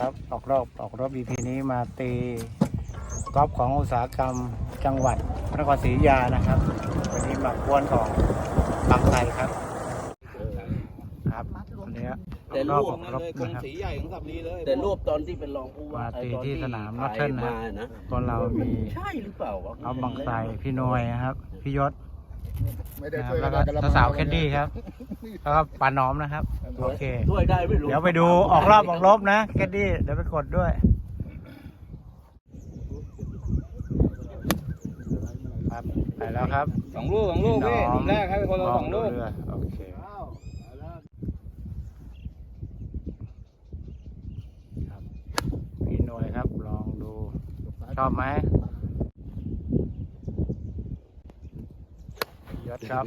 ครับออกรอบออกรอบ EP นี้มาตีกอล์ฟของอุตสาหกรรมจังหวัดพระนครศรีอยุธยานะครับ วันนี้มากวนของบางไทรครับ ครับวันนี้แต่รรูอบปออกนั้นรอบเลยกรมนะครับสีใหญ่ของสับลีเลยแต่รูปตอนที่เป็นรองผู้ว่ามาตีไอ้ตอนที่สนามถ่ย Norton นะมานะคนเรามีใช่หรือเปล่าวะเอาบางไทรพี่หนวยนะครับ พี่ยศ ไม่ได้นะคช่รัวบยแล้วกันก็สาวๆแคดดี้ครับ แล้วก็ปาน้อมนะครับ โอเค ด้วยได้ไม่รู้เดี๋ยวไปดูออกรอบออกรอบนะแคดดี้เดี๋ยวไปกดด้วยครับไปแล้วครับสองลูกสองลูกพี่น้หลุมแรกให้คนละสองลูกเรือโอเคครับพี่หน่วยครับลองดูชอบไหม ยศครับ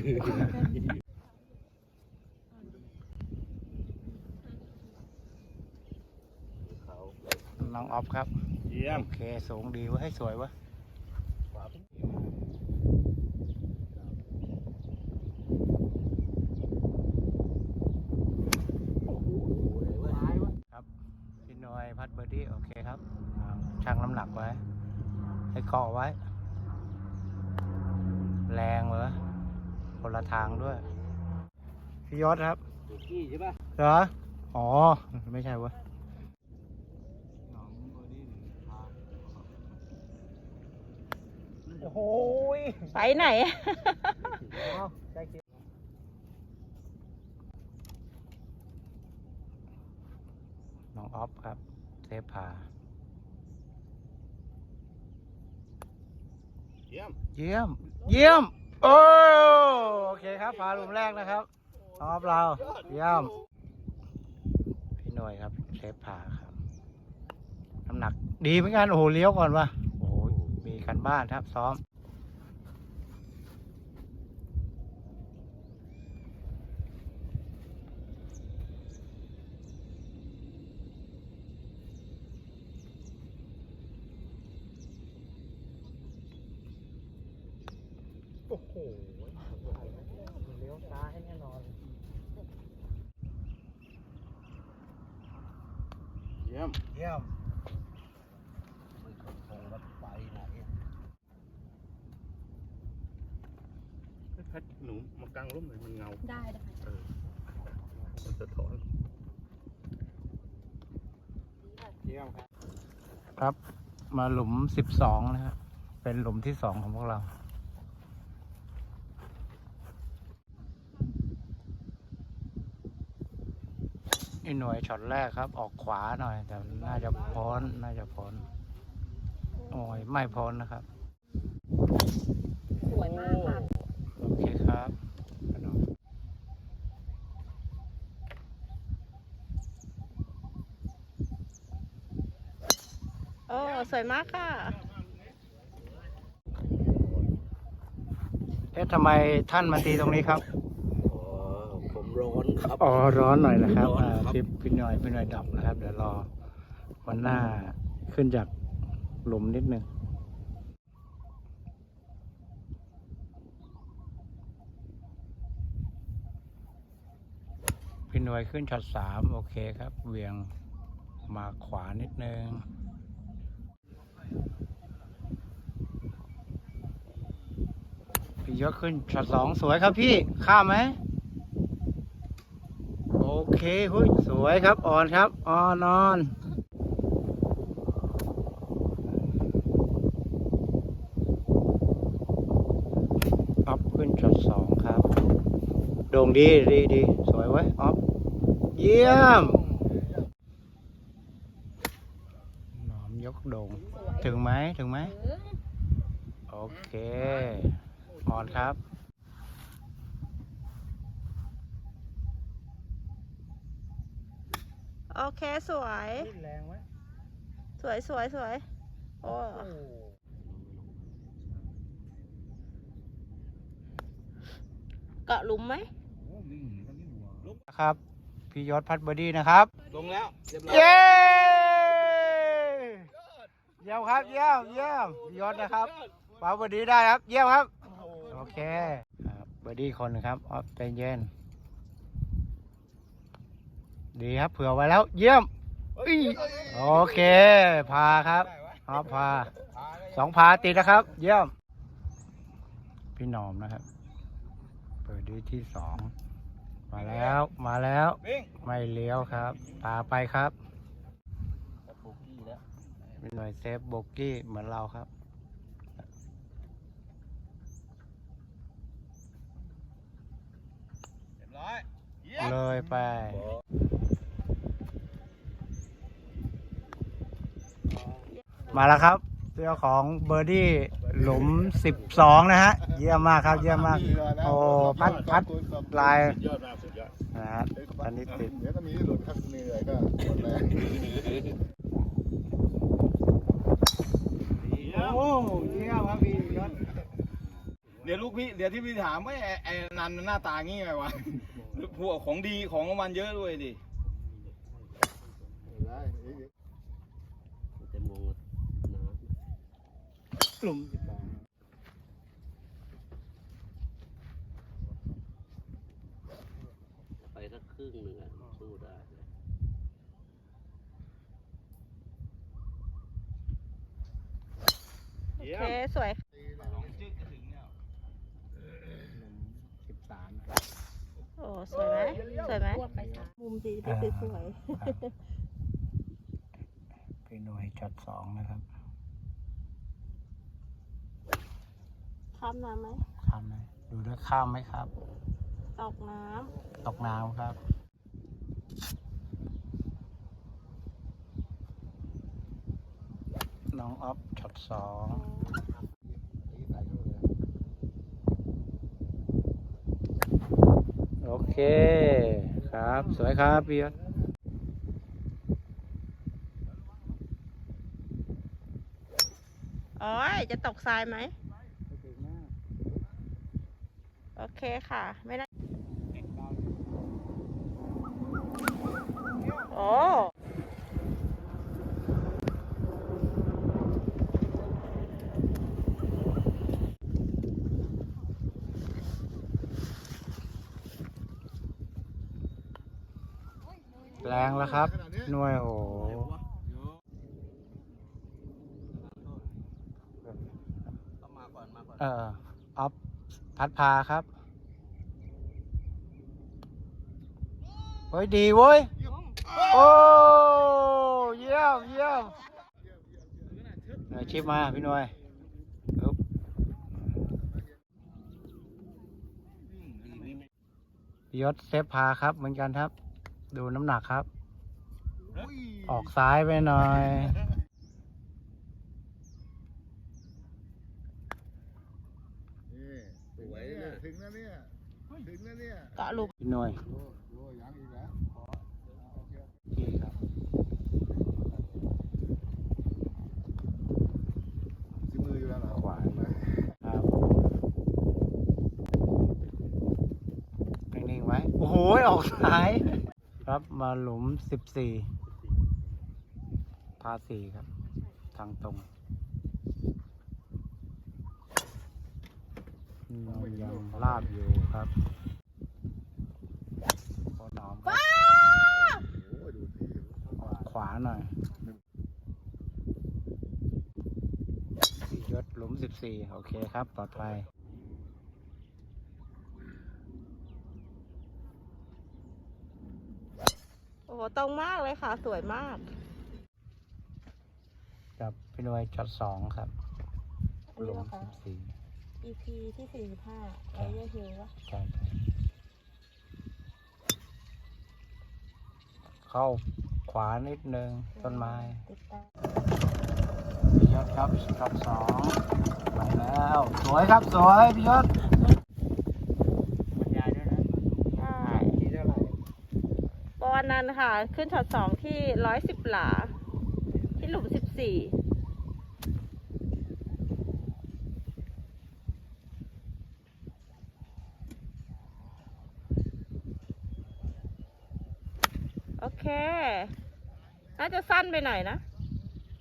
น้องออฟครับ เยี่ยม โอเค สูงดีเวะให้สวยวะครับพี่หน่วยพัดเบอร์ดี้ โอเคครับอ่าชั่งน้ำหนักไว้ ให้เกาะไว้ แรงเหรอ คนละทางด้วย พี่ยศครับกี้ใช่ป่ะเหรอ อ๋อ ไม่ใช่เวะโอ้โหยไปไหนได้คิดน้องออฟครับเทพพา เยี่ยม เยี่ยม เยี่ยม โอ้โอเคครับพาลุมแรกนะครับน้องออฟเราเยี่ยมพี่หน่วยครับเทพพาครับน้ำหนักดีเหมือนกันโอ้โหเลี้ยวก่อนว่ะโอ้โหมีกันบ้านครับซ้อม โอ้โหเลี้ยวซ้ายแน่นอน เยี่ยม เยี่ยมไปไหนพัดหนูมากางร่มหน่อยมันเงา ได้ได้ค่ะมันจะถอนเยี่ยมครับ ครับ มาหลุมสิบสองนะครับเป็นหลุมที่สองของพวกเรา นี่หน่วยช็อตแรกครับ ออกขวาหน่อย แต่น่าจะพ้นน่าจะพ้นโอ้ยไม่พ้นนะครับสวยมากค่ะโอเคครับโอ้สวยมากค่ะ เอ๊ะทำไมท่านมาตีตรงนี้ครับอ๋อผมร้อน ครับอ๋อร้อนหน่อยนะครับร้อนอ่าครับ พี่พี่หน่อยพี่หน่อยดับนะครับ เดี๋ยวรอวันหน้าขึ้นจากหลุมนิดนึงพี่หน่วยขึ้นช็อตสามโอเคครับเหวียงมาขวานิดนึงพี่ยกขึ้นช็อตสองสวยครับพี่ข้ามไหม โอเคหุ้ยสวยครับ อ่อนครับ อ่อนนอนออฟขึ้นช็อตสองครับ โด่งดีดีดีสวยไว้ออฟเยี่ยมหนอมยกโด่งถึงไหมถึงไหมโอเค อ่อนครับ โอเคสวยแรงไหมสวยสวยสวยโอ้เกาะหลุมไหมครับ พี่ยศพัดเบอร์ดี้นะครับ ลงแล้วเรียบร้อยเย้เยี่ยมครับเยี่ยมเยี่ยมพี่ยศนะครับปาเบอร์ดี้ได้ครับ เยี่ยมครับ โอเคครับเบอร์ดี้คนหนึ่งครับออฟใจเย็น ดีครับ เผื่อไว้แล้ว เยี่ยมโอเค พาครับออฟพาสองพาติดนะครับ เยี่ยม พี่หนอมนะครับ เปิดดีที่สอง มาแล้วมาแล้ววิ่งไม่เลี้ยวครับพาไปครับโบกี้แล้วเป็นหน่วยเซฟโบกี้เหมือนเราครับเรียบร้อยเยี่ยมเลยไป มาแล้วครับเจ้าของเบอร์ดี้หลุม 12 นะฮะ เยี่ยมมากครับ เยี่ยมมาก โอ้ พัดพัดลายสุดยอดมากสุดยอดนะฮะอันนี้ติดเดี๋ยวก็มีหลุดครับเหนื่อยก็หมดแรงโอ้เยี่ยมครับพี่ยศเดี๋ยวลูกพี่เดี๋ยวที่พี่ถามว่าไอ้ไอ้นันมันหน้าตางี้ไงวะพวกของดีของรางวัลเยอะด้วยดิได้ มันจะมองน้ หลุมำไปสักครึ่งหนึ่งอะสู้ได้เลยโอเคสวยสิบสามโอ้สวยไหมสวยไหมมุมดีที่สวยพี่หน่วยจัดสองนะครับ ข้ามน้ำไหมข้ามไหมดูด้วยข้ามไหมครับ ตกน้ตกน้ำครับ น้องออฟช็อตสองโอเค ครับ สวยครับพี่ยศำโอ้ยจะตกทรายไหม โอเคค่ะ ไม่น่าโอ้แรงแล้วครับ หน่วยโอ้โหต้องมาก่อนมาก่อนเออออฟ พัดพาครับ เฮ้ย ดีเว้ย โอ้ เยี่ยมเยี่ยมชิปมา พี่หน่วยยศเซฟพาครับ เหมือนกันครับ ดูน้ำหนักครับ ออกซ้ายไปหน่อยเนี่ย ถึงแล้วเนี่ย ถึงแล้วเนี่ยเกาะหลุมพี่หน่วยโอ้โหยังอีกแล้วขอโอเคพี่ครับที่มืออยู่แล้วเหรอขวาไหนครับนิ่งๆไว้โอ้โหออกซ้าย ครับมาหลุมสิบสี่พาสี่ครับ ทางตรงอืม ยังลาบอยู่ครับพอหนอมครับโอ้ยดูสิออกขวาหน่อยยศหลุมสิบสี่โอเคครับ ปลอดภัยโอ้โหตรงมากเลยค่ะ สวยมาก กับพี่หนวยจดสองครับอันหลุนี้มเหรอคะสิบสี่ EP ที่สี่สิบห้าไอเยอร์ฮิลวะใช่ใช่เข้าขวานิดนึงต้นไม้ติดตามพี่ยศครับช็อตสองไปแล้ว สวยครับสวยพี่ยศบรรยายด้วยนะใช่ที่เท่าไหร่ปอนนั้นค่ะ ขึ้นช็อตสองที่ร้อยสิบหลา ที่หลุมสิบสี่โอเค น่าจะ สั้นไปหน่อยนะ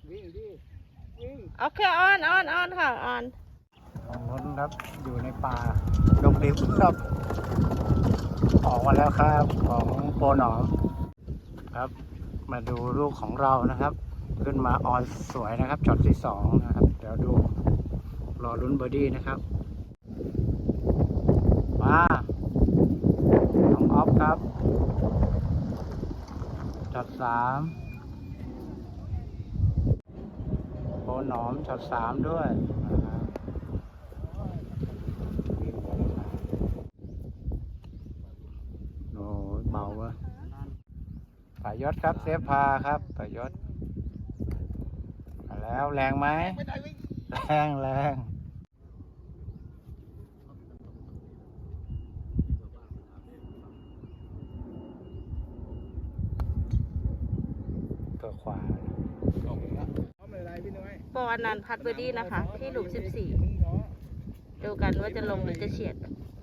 วิ่งดิวิ่งโอเคออนออนออนค่ะออนของรถครับอยู่ในป่าดงดิบครับออกมาแล้วครับของโปรหนอมครับ มาดูลูกของเรานะครับ ขึ้นมาออนสวยนะครับช็อตที่สองนะครับ เดี๋ยวดูรอลุ้นเบอร์ดี้นะครับมาน้องออฟครับช็อตสาม โอหนอมช็อตสามด้วยโอ้เบาวะป่ายศครับเซฟพาครับป่ายศมาแล้วแรงไหม แรงแรงตัวขวา พร้อมเลยไร พี่น้อยปออนันต์พัดเบอร์ดี้นะคะ ที่หลุม14ดูกันว่าจะลงหรือจะเฉียด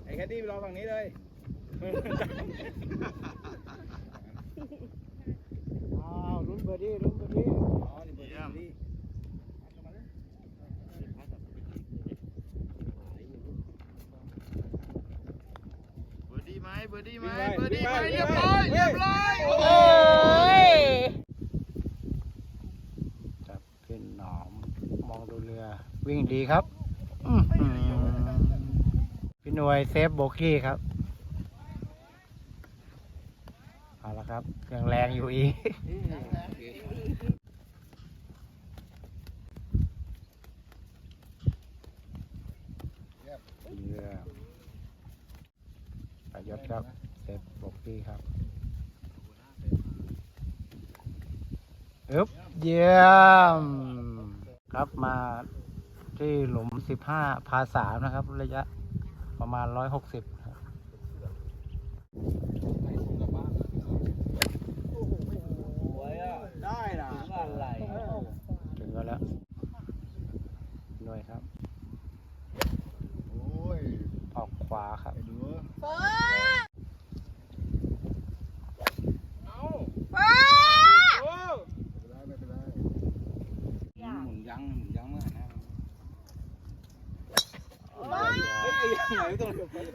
ไอ้แคดดี้ไปรอฝั่งนี้เลย อ้าวลุ้นเบอร์ดี้ลุ้นเบอร์ดี้อ๋อนี่เบอร์ดี้เบอร์ดี้ไหมเบอร์ดี้ไหมวิ่งเบอร์ดี้ไหมวิ่งเรียบร้อยเรียบร้อยโอ้ย จับเป็นหนอมมองดูเรือ วิ่งดีครับพี่หน่วยเซฟโบกี้ครับเอาละครับยังแรงอยู่อีกเยี่ยมประยศครับเซฟโบกี้ครับอึบเยี่ยมครับมา ที่หลุมสิบห้าพาสามนะครับ ระยะประมาณร้อยหกสิบครับสวยอะได้นะถึงอะไรถึงก็แล้วหน่วยครับ โอ้ย ออกขวาครับไอ้หนูเอาไม่เป็นไรไม่เป็นไร หมุนยังหมุนยังเมื่อไหร่นะ เยี่ยม เฮ้ยไอ้ยังไหนตรง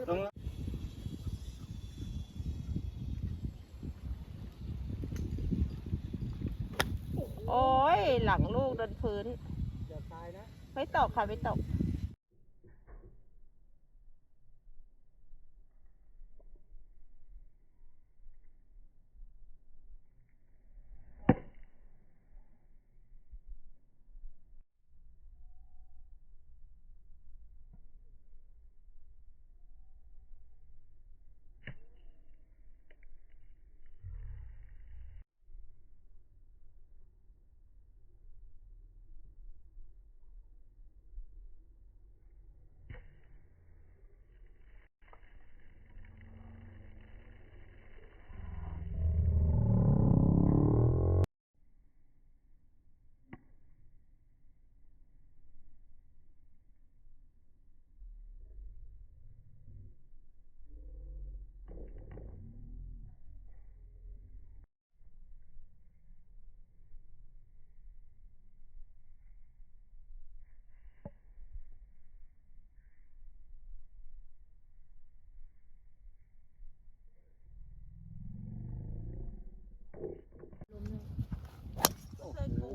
ตรง โอ้ย หลังลูกโดนพื้น ไม่ตกค่ะ ไม่ตก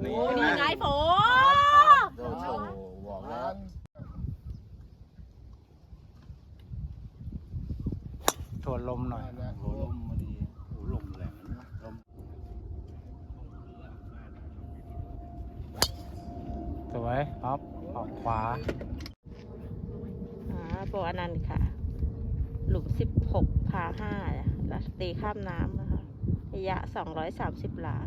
นี่ โอ้นี่ไงโผ โอ้โหบอกแล้ว ทวนลมหน่อย นั่นแหละ โอ้ลมมาดีโอ้ลมแรงนะลม สวยออฟออกขวา อ่าโปออนันต์ค่ะ หลุม 16 พา5แล้ว ตีข้ามน้ำนะคะระยะ 230 หลา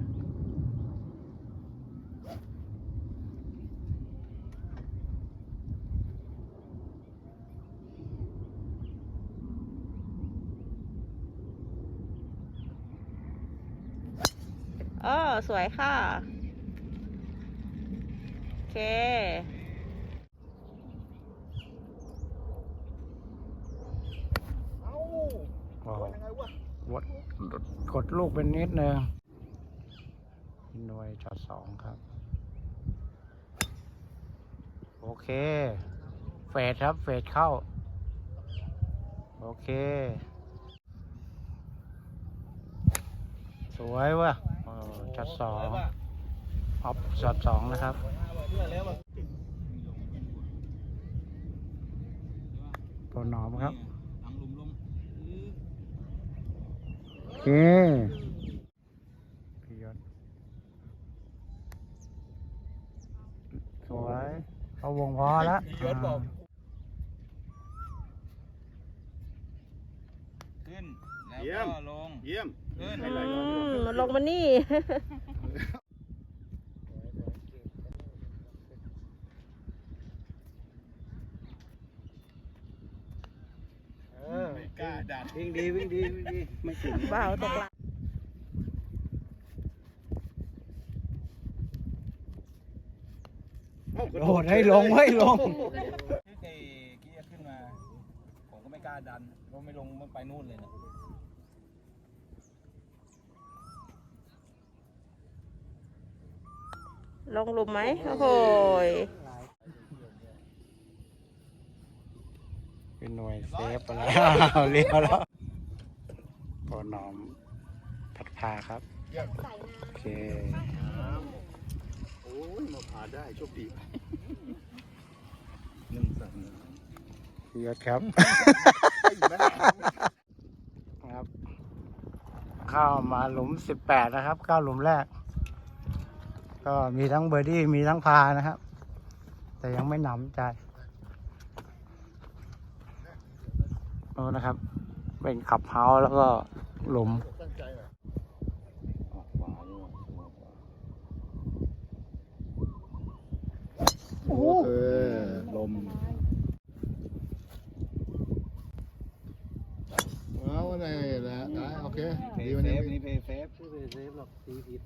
เออสวยค่ะ โอเค เอ้า โอ้ ยังไงวะ วดกด ลูกเป็นนิดนึงหน่วยช็อตสองครับ โอเค เฟดครับ เฟดเข้า โอเค สวยว่ะโอ้ช็อตสองออฟช็อตสองนะครับโปรหนอมครับ หลังลุมลง โอ เคพี่ยศสวยเอาวงพอแล้วพี่ยศบอกขึ้น แล้วก็ลง เยี่ยม ขึ้น อืมลงมานี่ ไม่กล้าดันวิ่งดีวิ่งดีวิ่งดีไม่ถึงเบาตกหลังโดดให้ลงให้ลงที่เจกี้ขึ้นมา ผมก็ไม่กล้าดันเพราะไม่ลงมันไปนู่นเลยนะลงหลุมไหมโอ้โห เป็นหน่วยเซฟไปแล้วเรียวแล้วโปรหนอมผัดพาครับ โอเคโอ้ยมาผ่าได้โชคดีหนึ่งสองพี่ยศครับครับ เข้ามาหลุมสิบแปดนะครับเข้าหลุมแรก ก็มีทั้งเบอร์ดี้มีทั้งพานะครับ แต่ยังไม่หนำใจ โอ้นะครับ เป็นขับเฮาส์แล้วก็หลุมตั้งใจเหรอโอ้เออลมเอาไงละได้โอเคเพดีย์วันเซนี้ฟนี่เพย์เซฟไม่เป็นเซฟหรอกตีผิด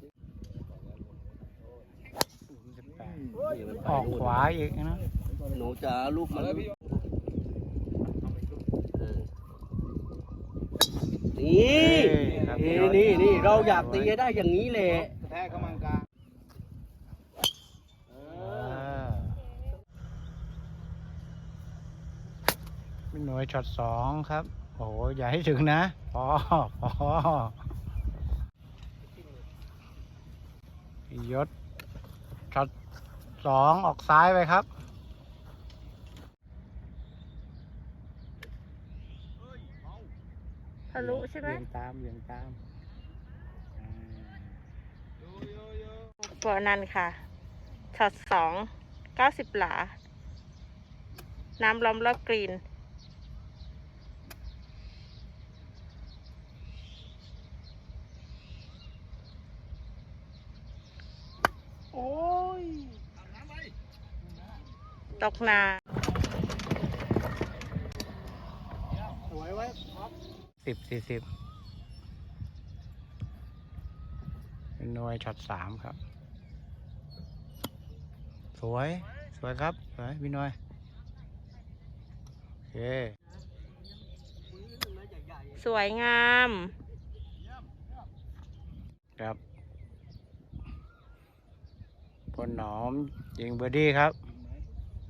ออกขวาอีกนะหนูจ๋าลูกมัน แล้วพี่ เออนี่ ครับ นี่นี่นี่เราอยากตีให้ได้อย่างนี้แหละแทกเข้ามังกลางพี่หน่วยช็อตสองครับ โอ้โหอย่าให้ถึงนะ พอ พอยศช็อตสองออกซ้ายไปครับ ทะ ลุใช่ไหมเบี่ยงตามเบี่ยงตามอ่าปอนันต์ค่ะช็อตสองเก้าสิบหลา น้ำล้อมรอบกรีน โอ้ย ตกนา สวยไว้ สิบสี่สิบเป็นหน่วยช็อตสามครับ สวย สวยครับ สวยพี่หน่วย โอเค สวยงาม ครับพลหนอมยิงเบอร์ดี้ครับ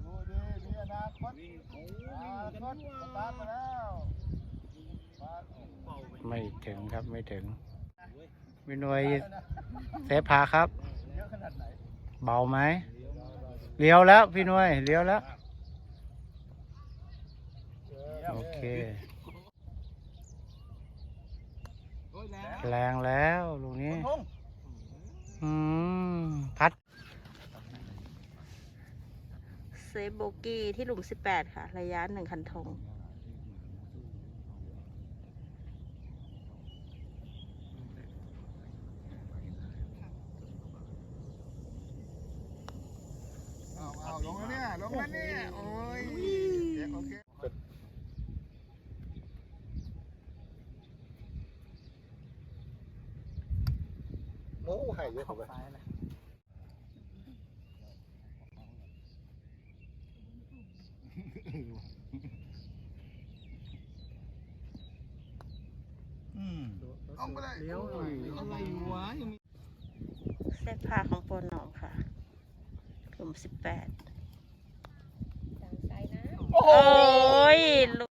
ดูดีมีอนาคตอนาคตสตาร์ทมาแล้วมา ไม่ถึงครับไม่ถึงพี่หน่วยเซฟพาครับเยอะขนาดไหนเบาไหมเลี้ยวแล้วพี่หน่วยเลี้ยวแล้ว โอเค แรงแล้วลูกนี้อืมพัดเซฟโบกี้ที่หลุมสิบแปดค่ะ ระยะหนึ่งคันธง เอาเอา ลงแล้วเนี่ยลงแล้วเนี่ยโอ้ยเดี๋ยวโอเคโอ้หายเยอะเข้าไปเอาไปเลยเลี้ยวหน่อยอะไรวะยังมีเซฟพาของโปรหนอมค่ะหลุมสิบแปด โอ้ย